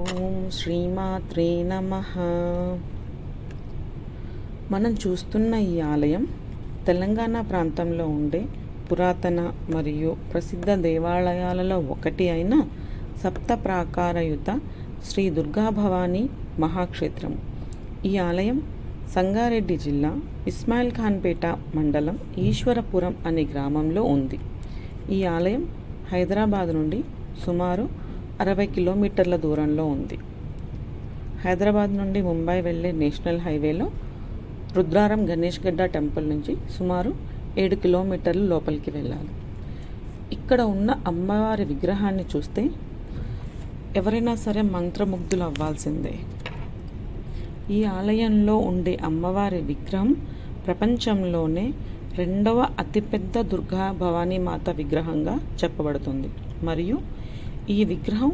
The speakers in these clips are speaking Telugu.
ఓం శ్రీమాత్రే నమ. మనం చూస్తున్న ఈ ఆలయం తెలంగాణ ప్రాంతంలో ఉండే పురాతన మరియు ప్రసిద్ధ దేవాలయాలలో ఒకటి అయిన సప్త ప్రాకారయుత శ్రీ దుర్గాభవానీ మహాక్షేత్రం. ఈ ఆలయం సంగారెడ్డి జిల్లా ఇస్మాయిల్ ఖాన్పేట మండలం ఈశ్వరపురం అనే గ్రామంలో ఉంది. ఈ ఆలయం హైదరాబాద్ నుండి సుమారు అరవై కిలోమీటర్ల దూరంలో ఉంది. హైదరాబాద్ నుండి ముంబై వెళ్ళే నేషనల్ హైవేలో రుద్రారం గణేష్ గడ్డ టెంపుల్ నుంచి సుమారు ఏడు కిలోమీటర్లు లోపలికి వెళ్ళాలి. ఇక్కడ ఉన్న అమ్మవారి విగ్రహాన్ని చూస్తే ఎవరైనా సరే మంత్రముగ్ధులు అవ్వాల్సిందే. ఈ ఆలయంలో ఉండే అమ్మవారి విగ్రహం ప్రపంచంలోనే రెండవ అతిపెద్ద దుర్గా భవానీ మాత విగ్రహంగా చెప్పబడుతుంది. మరియు ఈ విగ్రహం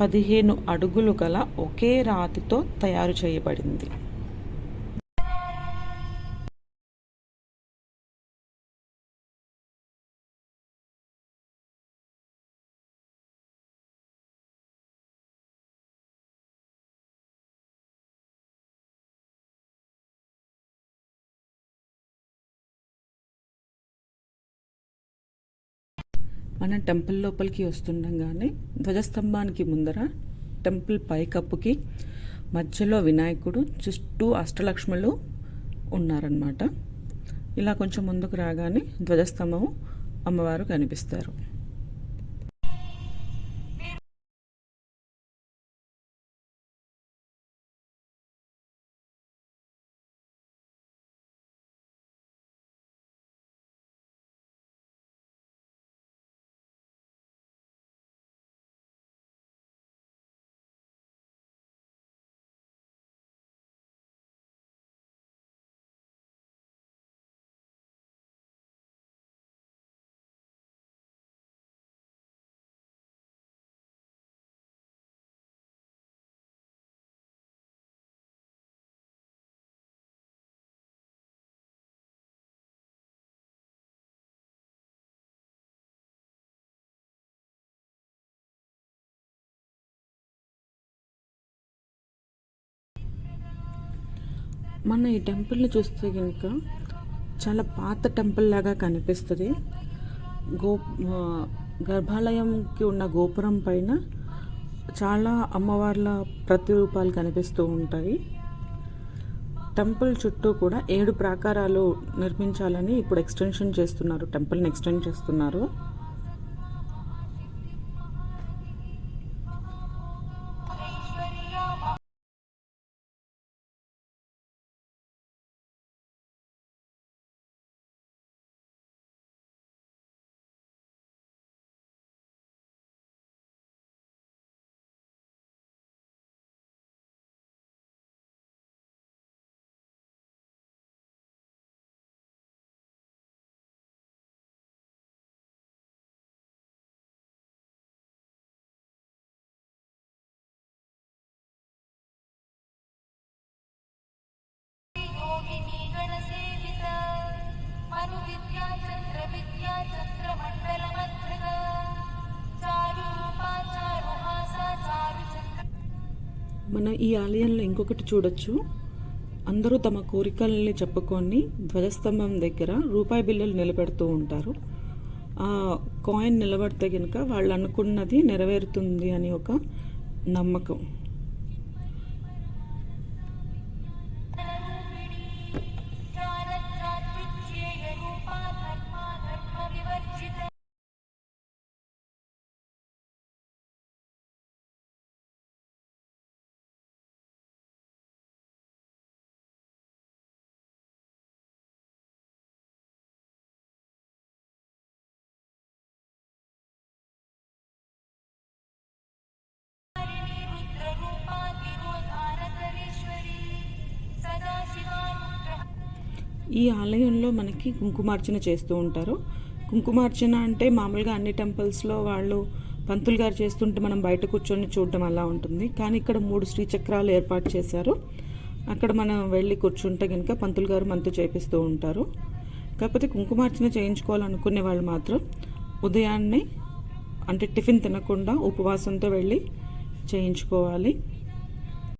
పదిహేను అడుగులు గల ఒకే రాతితో తయారు చేయబడింది. మనం టెంపుల్ లోపలికి వస్తుండగానే ధ్వజస్తంభానికి ముందర టెంపుల్ పైకప్పుకి మధ్యలో వినాయకుడు చుట్టూ అష్టలక్ష్ములు ఉన్నారనమాట ఇలా కొంచెం ముందుకు రాగానే ధ్వజస్తంభం అమ్మవారు కనిపిస్తారు. మన ఈ టెంపుల్ని చూస్తే కనుక చాలా పాత టెంపుల్ లాగా కనిపిస్తుంది. గో గర్భాలయంకి ఉన్న గోపురం పైన చాలా అమ్మవార్ల ప్రతిరూపాలు కనిపిస్తూ ఉంటాయి. టెంపుల్ చుట్టూ కూడా ఏడు ప్రాకారాలు నిర్మించాలని ఇప్పుడు ఎక్స్టెన్షన్ చేస్తున్నారు టెంపుల్ని ఎక్స్టెండ్ చేస్తున్నారు. మన ఈ ఆలయంలో ఇంకొకటి చూడొచ్చు. అందరూ తమ కోరికల్ని చెప్పుకొని ధ్వజస్తంభం దగ్గర రూపాయి బిళ్ళలు నిలబెడుతూ ఉంటారు. ఆ కాయిన్ నిలబడితే కనుక వాళ్ళు అనుకున్నది నెరవేరుతుంది అని ఒక నమ్మకం. ఈ ఆలయంలో మనకి కుంకుమార్చన చేస్తూ ఉంటారు. కుంకుమార్చన అంటే మామూలుగా అన్ని టెంపుల్స్లో వాళ్ళు పంతులు గారు చేస్తుంటే మనం బయట కూర్చొని చూడడం అలా ఉంటుంది. కానీ ఇక్కడ మూడు శ్రీచక్రాలు ఏర్పాటు చేశారు. అక్కడ మనం వెళ్ళి కూర్చుంటే కనుక పంతులు గారు మనతో చేపిస్తూ ఉంటారు. కాకపోతే కుంకుమార్చన చేయించుకోవాలనుకునే వాళ్ళు మాత్రం ఉదయాన్నే అంటే టిఫిన్ తినకుండా ఉపవాసంతో వెళ్ళి చేయించుకోవాలి.